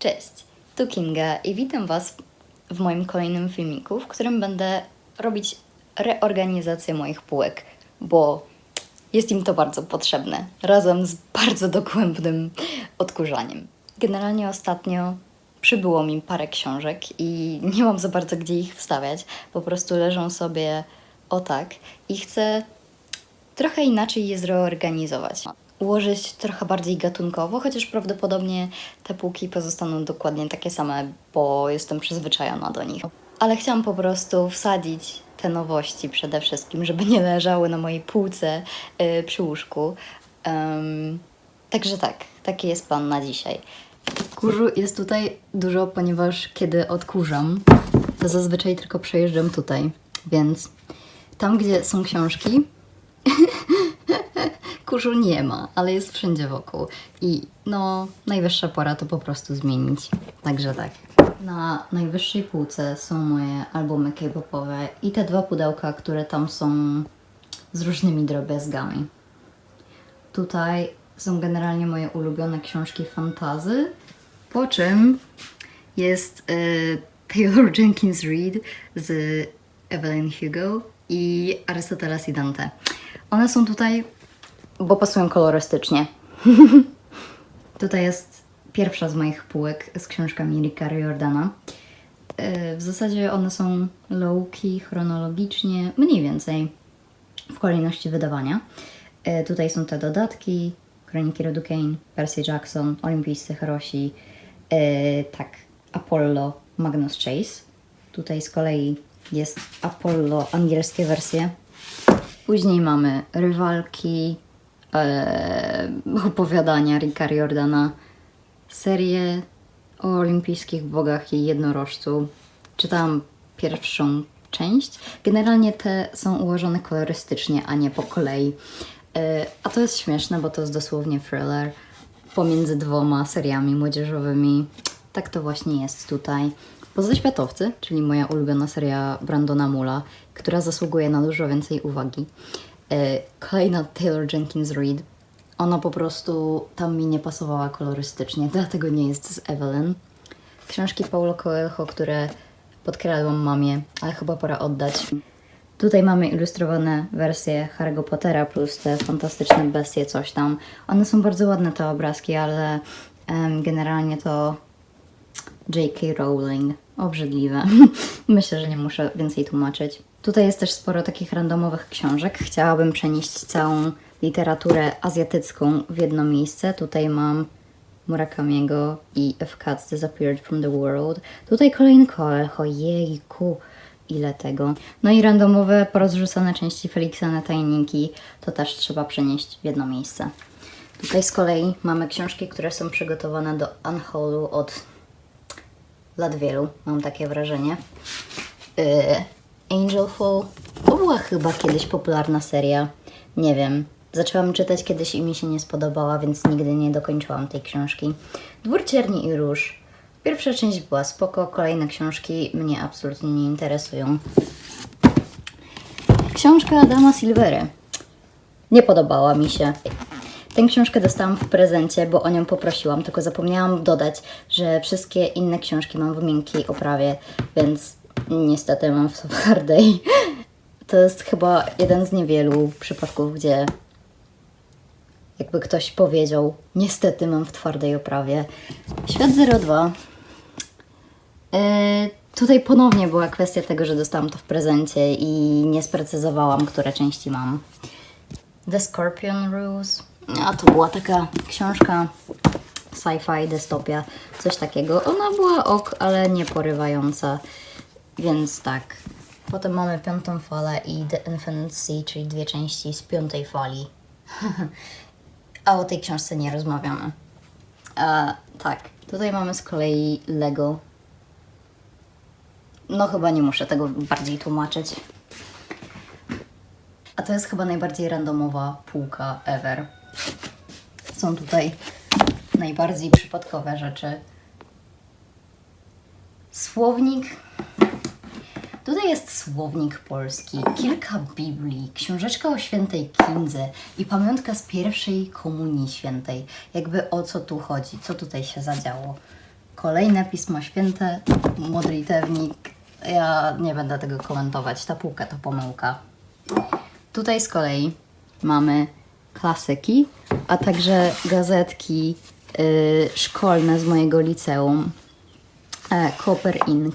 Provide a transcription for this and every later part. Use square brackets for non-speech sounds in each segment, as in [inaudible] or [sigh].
Cześć, tu Kinga i witam Was w moim kolejnym filmiku, w którym będę robić reorganizację moich półek, bo jest im to bardzo potrzebne, razem z bardzo dogłębnym odkurzaniem. Generalnie ostatnio przybyło mi parę książek i nie mam za bardzo gdzie ich wstawiać, po prostu leżą sobie o tak i chcę trochę inaczej je zreorganizować. Ułożyć trochę bardziej gatunkowo, chociaż prawdopodobnie te półki pozostaną dokładnie takie same, bo jestem przyzwyczajona do nich. Ale chciałam po prostu wsadzić te nowości przede wszystkim, żeby nie leżały na mojej półce yy, przy łóżku. Em, także tak, taki jest plan na dzisiaj. Kurzu jest tutaj dużo, ponieważ kiedy odkurzam, to zazwyczaj tylko przejeżdżam tutaj, więc tam, gdzie są książki, [laughs] kurzu nie ma, ale jest wszędzie wokół. I no, najwyższa pora to po prostu zmienić. Także tak. Na najwyższej półce są moje albumy K-popowe i te dwa pudełka, które tam są z różnymi drobiazgami. Tutaj są generalnie moje ulubione książki fantazy, po czym jest y, Taylor [laughs] Jenkins Reid z Evelyn Hugo i Arystoteles i Dante. One są tutaj, bo pasują kolorystycznie. [laughs] tutaj jest pierwsza z moich półek z książkami Ricka Riordana. Y, W zasadzie one są low-key, chronologicznie, mniej więcej w kolejności wydawania. E, Tutaj są te dodatki, Kroniki Rodu Percy Jackson, Olimpijscy Herosi, e, tak, Apollo, Magnus Chase. Tutaj z kolei jest Apollo, angielskie wersje. Później mamy Rywalki, e, opowiadania Ricka Riordana, serię o olimpijskich bogach i jednorożcu. Czytałam pierwszą część. Generalnie te są ułożone kolorystycznie, a nie po kolei. E, A to jest śmieszne, bo to jest dosłownie thriller pomiędzy dwoma seriami młodzieżowymi. Tak to właśnie jest tutaj. Pozaświatowcy, czyli moja ulubiona seria Brandona Mula, która zasługuje na dużo więcej uwagi. E, Kolejna Taylor Jenkins Reid. Ona po prostu tam mi nie pasowała kolorystycznie, [laughs] dlatego nie jest z Evelyn. Książki Paulo Coelho, które podkradłam mamie, ale chyba pora oddać. Tutaj mamy ilustrowane wersje Harry'ego Pottera plus te fantastyczne bestie, coś tam. One są bardzo ładne te obrazki, ale em, generalnie to J.K. Rowling. Obrzydliwe. [laughs] Myślę, że nie muszę więcej tłumaczyć. Tutaj jest też sporo takich randomowych książek. Chciałabym przenieść całą literaturę azjatycką w jedno miejsce. Tutaj mam Murakamiego i If Cats Disappeared from the World. Tutaj kolejny Coelho. Jejku, ile tego. No i randomowe, porozrzucane części Feliksa na tajniki. To też trzeba przenieść w jedno miejsce. Tutaj z kolei mamy książki, które są przygotowane do Unholu od lat wielu, mam takie wrażenie. Yy, Angel Fall to była chyba kiedyś popularna seria. Nie wiem. Zaczęłam czytać kiedyś i mi się nie spodobała, więc nigdy nie dokończyłam tej książki. Dwór Cierni i Róż. Pierwsza część była spoko, kolejne książki mnie absolutnie nie interesują. Książka Adama Silvery. Nie podobała mi się. Tę książkę dostałam w prezencie, bo o nią poprosiłam, tylko zapomniałam dodać, że wszystkie inne książki mam w miękkiej oprawie, więc niestety mam w twardej. To jest chyba jeden z niewielu przypadków, gdzie jakby ktoś powiedział, niestety mam w twardej oprawie. Świat 02. Yy, tutaj ponownie była kwestia tego, że dostałam to w prezencie i nie sprecyzowałam, które części mam. The Scorpion Rules. A to była taka książka sci-fi, dystopia, coś takiego. Ona była ok, ale nie porywająca, więc tak. Potem mamy piątą falę i The Infinite Sea, czyli dwie części z piątej fali. [laughs] A o tej książce nie rozmawiamy. E, tak, tutaj mamy z kolei Lego. No chyba nie muszę tego bardziej tłumaczyć. A to jest chyba najbardziej randomowa półka ever. Są tutaj najbardziej przypadkowe rzeczy. Słownik. Tutaj jest słownik polski, kilka Biblii, książeczka o świętej Kindze i pamiątka z pierwszej komunii świętej. Jakby o co tu chodzi, co tutaj się zadziało. kolejne Pismo Święte, modlitewnik. Ja nie będę tego komentować, ta półka to pomyłka. Tutaj z kolei mamy klasyki, a także gazetki y, szkolne z mojego liceum. E, Copper Ink,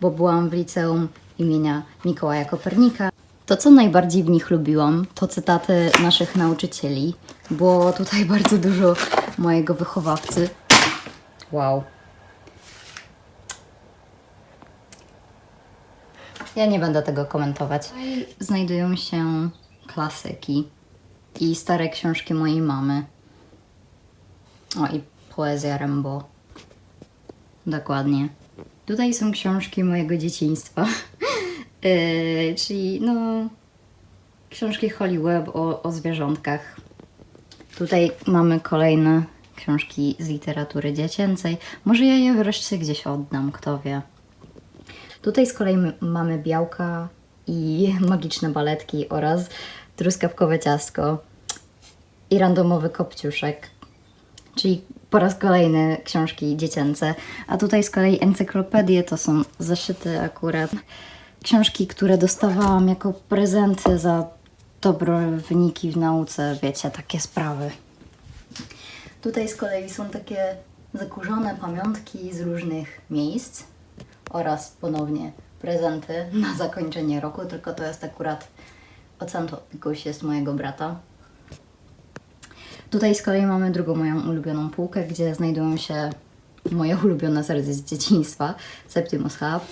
bo byłam w liceum imienia Mikołaja Kopernika. To, co najbardziej w nich lubiłam, to cytaty naszych nauczycieli. Było tutaj [laughs] bardzo dużo mojego wychowawcy. Wow. Ja nie będę tego komentować. Znajdują się klasyki i stare książki mojej mamy. O, i poezja Rimbaud. Dokładnie. Tutaj są książki mojego dzieciństwa. [laughs] Yy, czyli, no, książki Holly Webb o, o zwierzątkach. Tutaj mamy kolejne książki z literatury dziecięcej. Może ja je wreszcie gdzieś oddam, kto wie. Tutaj z kolei mamy białka i [laughs] magiczne baletki oraz truskawkowe ciastko i randomowy kopciuszek, czyli po raz kolejny książki dziecięce. A tutaj z kolei encyklopedie to są zeszyty akurat. Książki, które dostawałam jako prezenty za dobre wyniki w nauce, wiecie, takie sprawy. Tutaj z kolei są takie zakurzone pamiątki z różnych miejsc oraz ponownie prezenty na zakończenie roku, tylko to jest akurat ocentuś jest mojego brata. Tutaj z kolei mamy drugą moją ulubioną półkę, gdzie znajdują się moje [laughs] ulubione serie z dzieciństwa, Septimus Hub,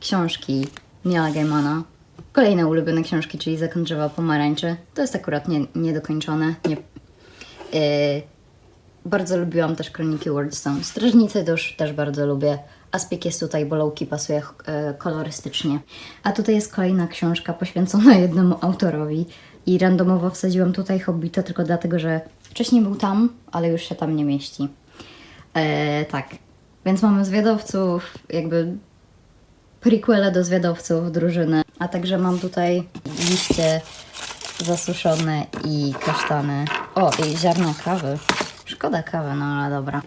książki Neila Gaimana, kolejne ulubione książki, czyli Zakon drzewa pomarańczy. To jest akurat nie, niedokończone, nie, Yy, bardzo lubiłam też kroniki Wordstone. Strażnicy też, też bardzo lubię. Aspik jest tutaj, bo Lowki pasuje e, kolorystycznie. A tutaj jest kolejna książka poświęcona jednemu autorowi. I randomowo wsadziłam tutaj Hobbita tylko dlatego, że wcześniej był tam, ale już się tam nie mieści. E, tak, więc mamy zwiadowców, jakby prequele do zwiadowców, drużynę. A także mam tutaj liście zasuszone i kasztany. O, i ziarno kawy. Szkoda kawy, no ale dobra.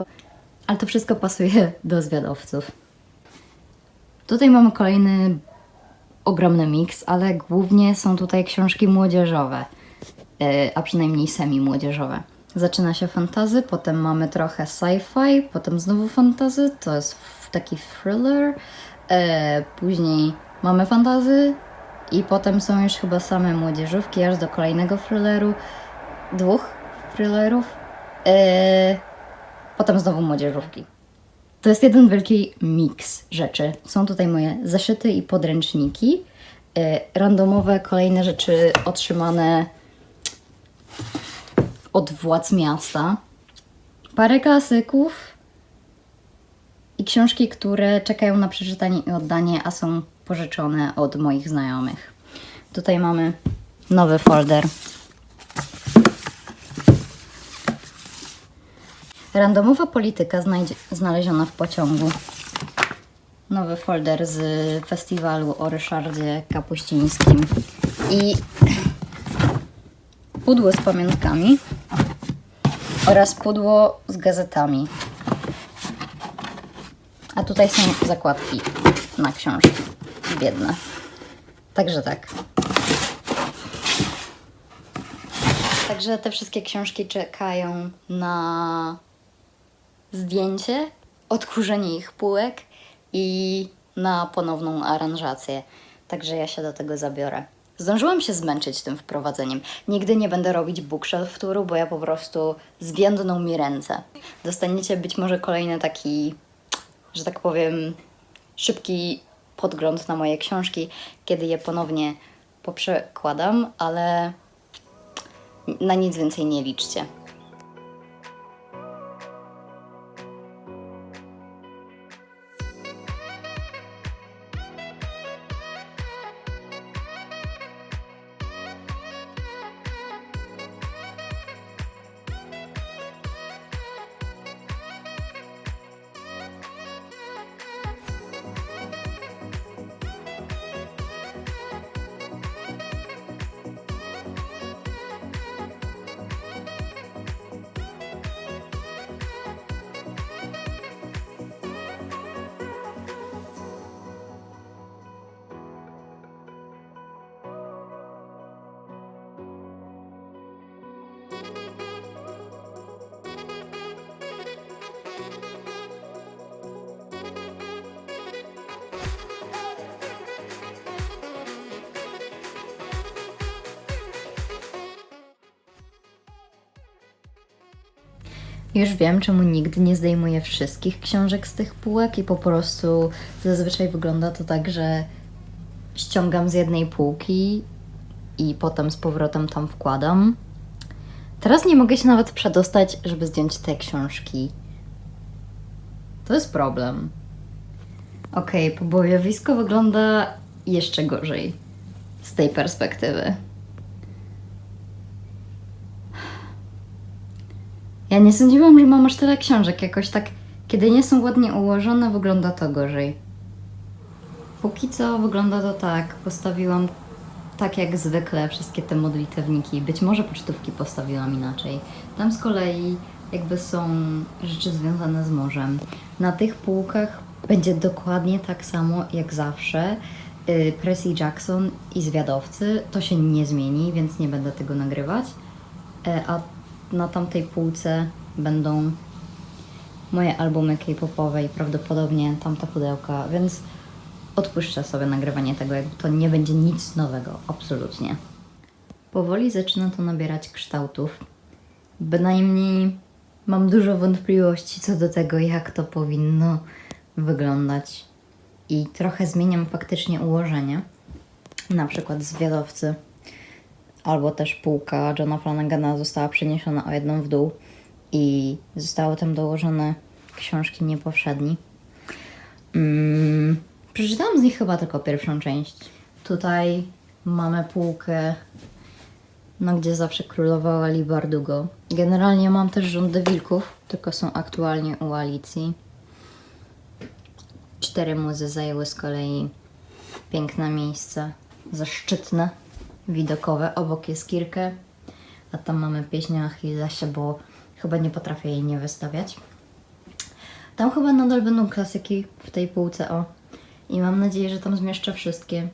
Ale to wszystko pasuje do zwiadowców. Tutaj mamy kolejny ogromny miks, ale głównie są tutaj książki młodzieżowe, e, a przynajmniej semi-młodzieżowe. Zaczyna się fantazy, potem mamy trochę sci-fi, potem znowu fantazy, to jest taki thriller, e, później mamy fantazy i potem są już chyba same młodzieżówki, aż do kolejnego thrilleru, dwóch thrillerów, e, potem znowu młodzieżówki. To jest jeden wielki miks rzeczy. Są tutaj moje zeszyty i podręczniki. e, Randomowe kolejne rzeczy otrzymane od władz miasta. Parę klasyków i książki, które czekają na przeczytanie i oddanie, a są pożyczone od moich znajomych. Tutaj mamy nowy folder. Randomowa polityka znaleziona w pociągu. Nowy folder z festiwalu o Ryszardzie Kapuścińskim. I pudło z pamiątkami oraz pudło z gazetami. A tutaj są zakładki na książki. Biedne. Także tak. Także te wszystkie książki czekają na zdjęcie, odkurzenie ich półek i na ponowną aranżację. Także ja się do tego zabiorę. Zdążyłam się zmęczyć tym wprowadzeniem. Nigdy nie będę robić bookshelf touru, bo ja po prostu zwiędną mi ręce. Dostaniecie być może kolejny taki, że tak powiem, szybki podgląd na moje książki, kiedy je ponownie poprzekładam, ale na nic więcej nie liczcie. Już wiem, czemu nigdy nie zdejmuję wszystkich książek z tych półek i po prostu zazwyczaj wygląda to tak, że ściągam z jednej półki i potem z powrotem tam wkładam. Teraz nie mogę się nawet przedostać, żeby zdjąć te książki. To jest problem. Okej, pobojowisko wygląda jeszcze gorzej z tej perspektywy. Ja nie sądziłam, że mam aż tyle książek. Jakoś tak, kiedy nie są ładnie ułożone, wygląda to gorzej. Póki co wygląda to tak. Postawiłam tak jak zwykle wszystkie te modlitewniki. Być może pocztówki postawiłam inaczej. Tam z kolei jakby są rzeczy związane z morzem. Na tych półkach będzie dokładnie tak samo jak zawsze. Percy Jackson i zwiadowcy. To się nie zmieni, więc nie będę tego nagrywać. E, A na tamtej półce będą moje albumy K-popowe i prawdopodobnie tamta pudełka, więc odpuszczę sobie nagrywanie tego, jakby to nie będzie nic nowego, absolutnie. Powoli zaczyna to nabierać kształtów. Bynajmniej mam dużo wątpliwości co do tego, jak to powinno wyglądać. I trochę zmieniam faktycznie ułożenie. Na przykład zwiadowcy albo też półka Johna Flanagana została przeniesiona o jedną w dół i zostały tam dołożone książki niepowszedni. Mm, przeczytałam z nich chyba tylko pierwszą część. Tutaj mamy półkę, no gdzie zawsze królowała Li Bardugo. Generalnie mam też rządy wilków, tylko są aktualnie u Alicji. Cztery muzy zajęły z kolei piękne miejsce, zaszczytne, widokowe. Obok jest Kirkę, a tam mamy pieśń o Achillesie, bo chyba nie potrafię jej nie wystawiać. Tam chyba nadal będą klasyki w tej półce, o. I mam nadzieję, że tam zmieszczę wszystkie.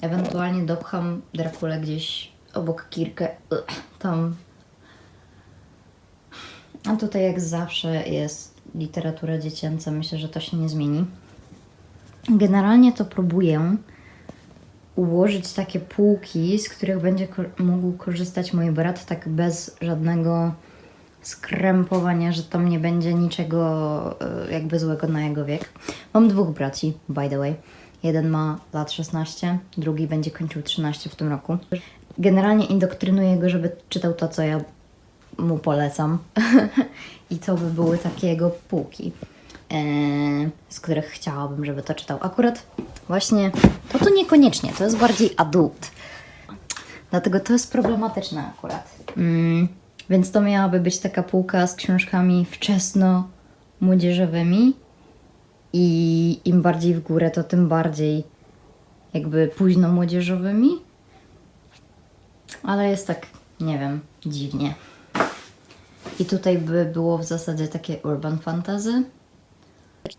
Ewentualnie dopcham Drakulę gdzieś obok Kirkę. Tam. A tutaj jak zawsze jest literatura dziecięca. Myślę, że to się nie zmieni. Generalnie to próbuję ułożyć takie półki, z których będzie ko- mógł korzystać mój brat tak bez żadnego skrępowania, że tam nie będzie niczego e, jakby złego na jego wiek. Mam dwóch braci, by the way. Jeden ma lat 16, drugi będzie kończył 13 w tym roku. Generalnie indoktrynuję go, żeby czytał to, co ja mu polecam. [laughs] I to by były takie jego półki, e, z których chciałabym, żeby to czytał. Akurat właśnie to to niekoniecznie, to jest bardziej adult. Dlatego to jest problematyczne akurat. Mm, więc to miałaby być taka półka z książkami wczesno-młodzieżowymi i im bardziej w górę, to tym bardziej jakby późno-młodzieżowymi. Ale jest tak, nie wiem, dziwnie. I tutaj by było w zasadzie takie urban fantasy.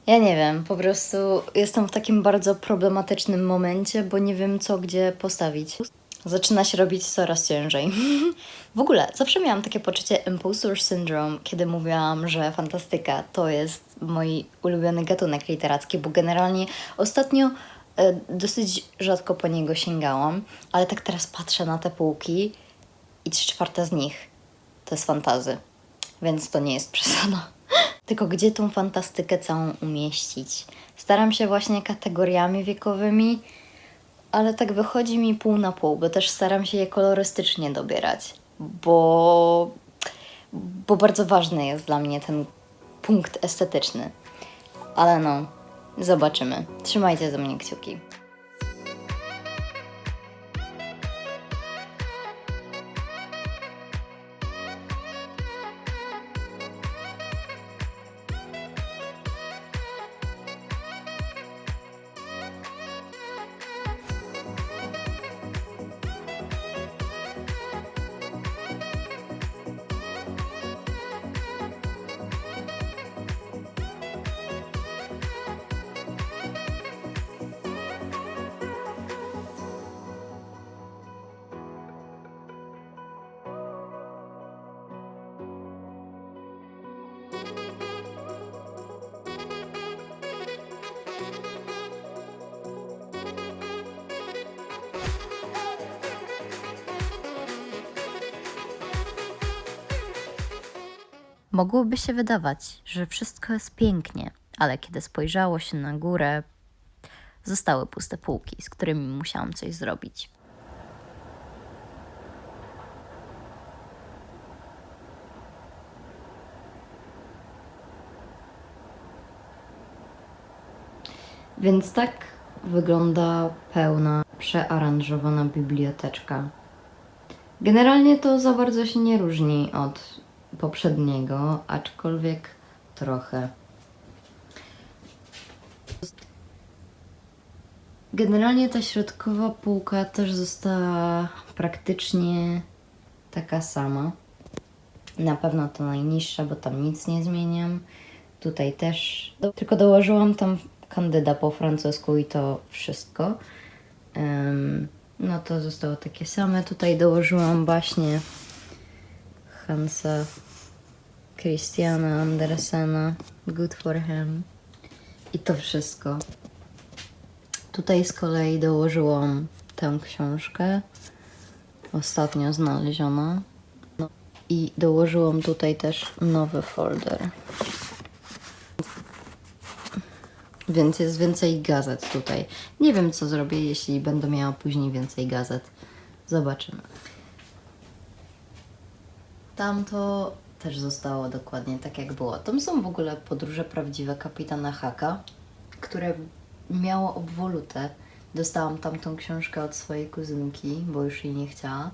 Ja nie wiem, po prostu jestem w takim bardzo problematycznym momencie, bo nie wiem co gdzie postawić. Zaczyna się robić coraz ciężej. W ogóle zawsze miałam takie poczucie imposter syndrome, kiedy mówiłam, że fantastyka to jest mój ulubiony gatunek literacki, bo generalnie ostatnio e, dosyć rzadko po niego sięgałam, ale tak teraz patrzę na te półki i trzy czwarte z nich to jest fantazy, więc to nie jest przesada. [laughs] Tylko gdzie tą fantastykę całą umieścić? Staram się właśnie kategoriami wiekowymi, ale tak wychodzi mi pół na pół, bo też staram się je kolorystycznie dobierać, bo, bo bardzo ważny jest dla mnie ten punkt estetyczny. Ale no, zobaczymy. Trzymajcie za mnie kciuki. Mogłoby się wydawać, że wszystko jest pięknie, ale kiedy spojrzało się na górę, zostały puste półki, z którymi musiałam coś zrobić. Więc tak wygląda pełna, przearanżowana biblioteczka. Generalnie to za bardzo się nie różni od poprzedniego, aczkolwiek trochę. Generalnie ta środkowa półka też została praktycznie taka sama. Na pewno to najniższa, bo tam nic nie zmieniam. Tutaj też. Tylko dołożyłam tam kandyda po francusku i to wszystko. No to zostało takie same. Tutaj dołożyłam właśnie Hansa Christiana Andersena. Good for him. I to wszystko. Tutaj z kolei dołożyłam tę książkę. Ostatnio znaleziona. No. I dołożyłam tutaj też nowy folder. Więc jest więcej gazet tutaj. Nie wiem, co zrobię, jeśli będę miała później więcej gazet. Zobaczymy. Tamto też zostało dokładnie tak, jak było. Tam są w ogóle podróże prawdziwe kapitana Haka, które miało obwolutę. Dostałam tamtą książkę od swojej kuzynki, bo już jej nie chciała.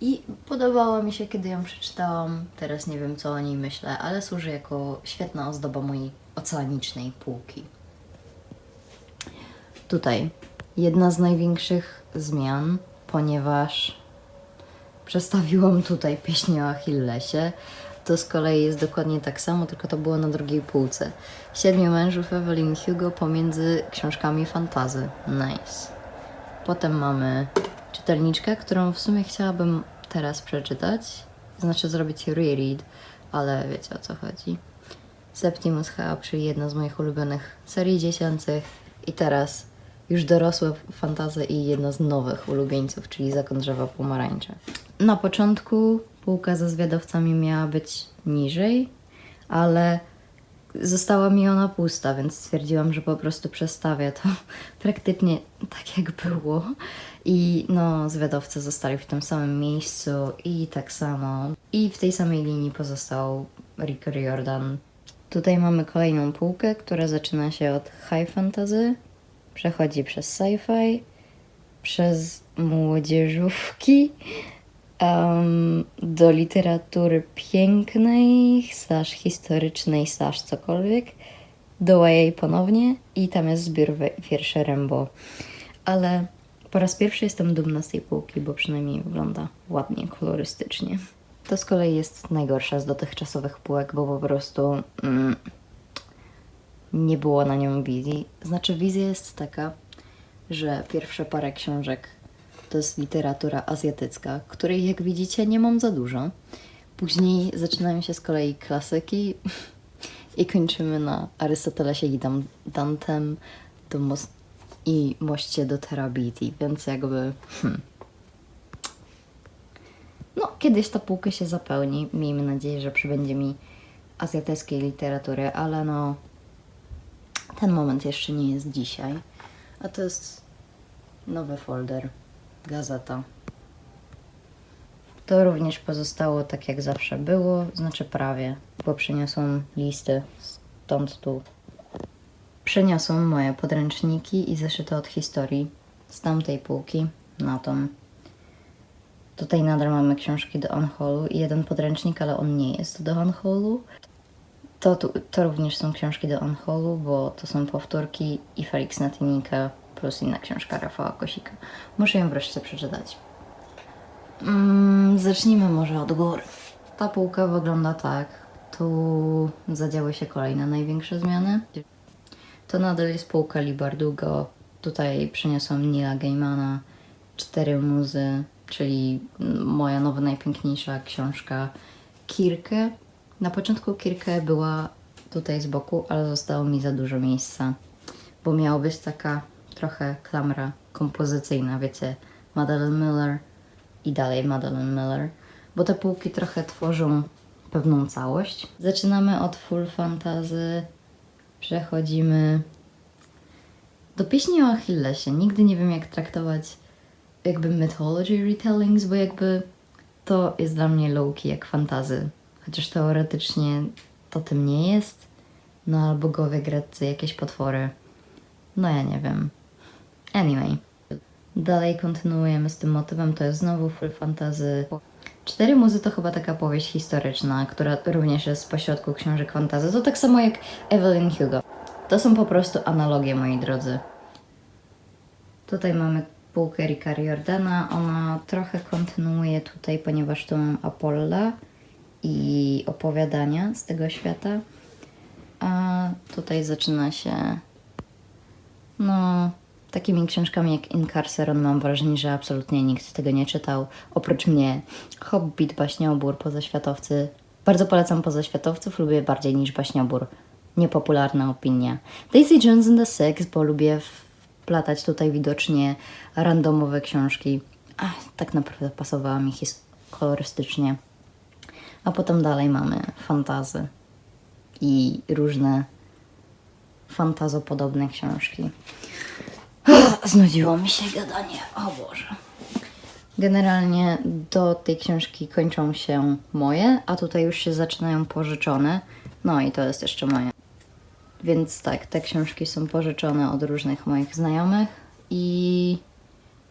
I podobała mi się, kiedy ją przeczytałam. Teraz nie wiem, co o niej myślę, ale służy jako świetna ozdoba mojej oceanicznej półki. Tutaj jedna z największych zmian, ponieważ przestawiłam tutaj pieśń o Achillesie. To z kolei jest dokładnie tak samo, tylko to było na drugiej półce. Siedmiu mężów Evelyn Hugo pomiędzy książkami fantazy. Nice. Potem mamy czytelniczkę, którą w sumie chciałabym teraz przeczytać. Znaczy zrobić reread, ale wiecie o co chodzi. Septimus Hea, czyli jedna z moich ulubionych serii dziecięcych i teraz już dorosłe fantazy i jedna z nowych ulubieńców, czyli Zakon Drzewa Pomarańcze. Na początku półka ze zwiadowcami miała być niżej, ale została mi ona pusta, więc stwierdziłam, że po prostu przestawię to [laughs] praktycznie tak jak było. I no, zwiadowcy zostali w tym samym miejscu i tak samo. I w tej samej linii pozostał Rick Riordan. Tutaj mamy kolejną półkę, która zaczyna się od high fantasy, przechodzi przez sci-fi, przez młodzieżówki, em, do literatury pięknej, slash historycznej, slash cokolwiek, do YA ponownie i tam jest zbiór wierszy Rembo. Ale po raz pierwszy jestem dumna z tej półki, bo przynajmniej wygląda ładnie, kolorystycznie. To z kolei jest najgorsza z dotychczasowych półek, bo po prostu mm, nie było na nią wizji. Znaczy, wizja jest taka, że pierwsze parę książek to jest literatura azjatycka, której, jak widzicie, nie mam za dużo. Później zaczynają się z kolei klasyki [laughs] i kończymy na Arystotelesie i Dan- Dantem do mos- i moście do Terabiti, więc jakby. Hmm. No, kiedyś ta półka się zapełni. Miejmy nadzieję, że przybędzie mi azjatyckiej literatury, ale no, ten moment jeszcze nie jest dzisiaj. A to jest nowy folder, gazeta. To również pozostało tak jak zawsze było, znaczy prawie, bo przeniosłam listy stąd tu. Przeniosłam moje podręczniki i zeszyty od historii z tamtej półki na tą. Tutaj nadal mamy książki do Unholu i jeden podręcznik, ale on nie jest do Unholu. To, to również są książki do Unholu, bo to są powtórki i Felix Natynika plus inna książka Rafała Kosika. Muszę ją wreszcie przeczytać. Mm, zacznijmy może od góry. Ta półka wygląda tak. Tu zadziały się kolejne największe zmiany. To nadal jest półka Libardugo. Tutaj przyniosłam Nila Gaimana, Cztery Muzy, czyli moja nowa najpiękniejsza książka Kirkę. Na początku Kirkę była tutaj z boku, ale zostało mi za dużo miejsca, bo miała być taka trochę klamra kompozycyjna, wiecie, Madeleine Miller i dalej Madeleine Miller, bo te półki trochę tworzą pewną całość. Zaczynamy od Full Fantasy, przechodzimy do pieśni o Achillesie. Nigdy nie wiem, jak traktować jakby mythology retellings, bo jakby to jest dla mnie low-key jak fantazy. Chociaż teoretycznie to tym nie jest. No albo bogowie greccy, jakieś potwory. No ja nie wiem. Anyway. Dalej kontynuujemy z tym motywem, to jest znowu full fantazy. Cztery muzy to chyba taka powieść historyczna, która również jest pośrodku książek fantazy. To tak samo jak Evelyn Hugo. To są po prostu analogie, moi drodzy. Tutaj mamy półkę Ricka Riordana. Ona trochę kontynuuje tutaj, ponieważ tu mam Apolla i opowiadania z tego świata. A tutaj zaczyna się no, takimi książkami jak Incarceron mam wrażenie, że absolutnie nikt tego nie czytał. Oprócz mnie Hobbit, Baśniobór, Pozaświatowcy. Bardzo polecam Pozaświatowców, lubię bardziej niż Baśniobór. Niepopularna opinia. Daisy Jones and the Six, bo lubię wplatać tutaj widocznie randomowe książki. Ach, tak naprawdę pasowała mi his- kolorystycznie. A potem dalej mamy fantazy i różne fantazopodobne książki. [sighs] Znudziło mi się gadanie, o Boże. Generalnie do tej książki kończą się moje, a tutaj już się zaczynają pożyczone. No i to jest jeszcze moje. Więc tak, te książki są pożyczone od różnych moich znajomych i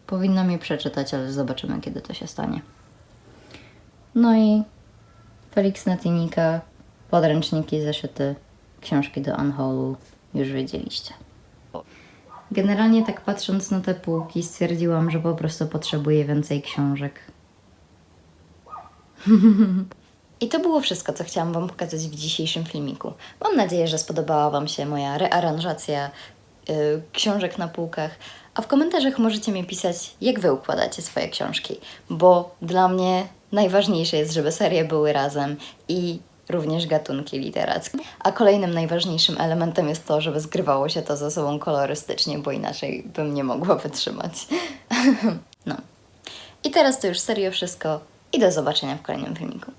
powinnam je przeczytać, ale zobaczymy, kiedy to się stanie. No i Felix Natinika, podręczniki, zeszyty, książki do Unholu, już wiedzieliście. Generalnie tak patrząc na te półki stwierdziłam, że po prostu potrzebuję więcej książek. [laughs] I to było wszystko, co chciałam Wam pokazać w dzisiejszym filmiku. Mam nadzieję, że spodobała Wam się moja rearanżacja y, książek na półkach. A w komentarzach możecie mi pisać, jak Wy układacie swoje książki, bo dla mnie najważniejsze jest, żeby serie były razem i również gatunki literackie. A kolejnym najważniejszym elementem jest to, żeby zgrywało się to ze sobą kolorystycznie, bo inaczej bym nie mogła wytrzymać. [laughs] no. I teraz to już serio wszystko i do zobaczenia w kolejnym filmiku.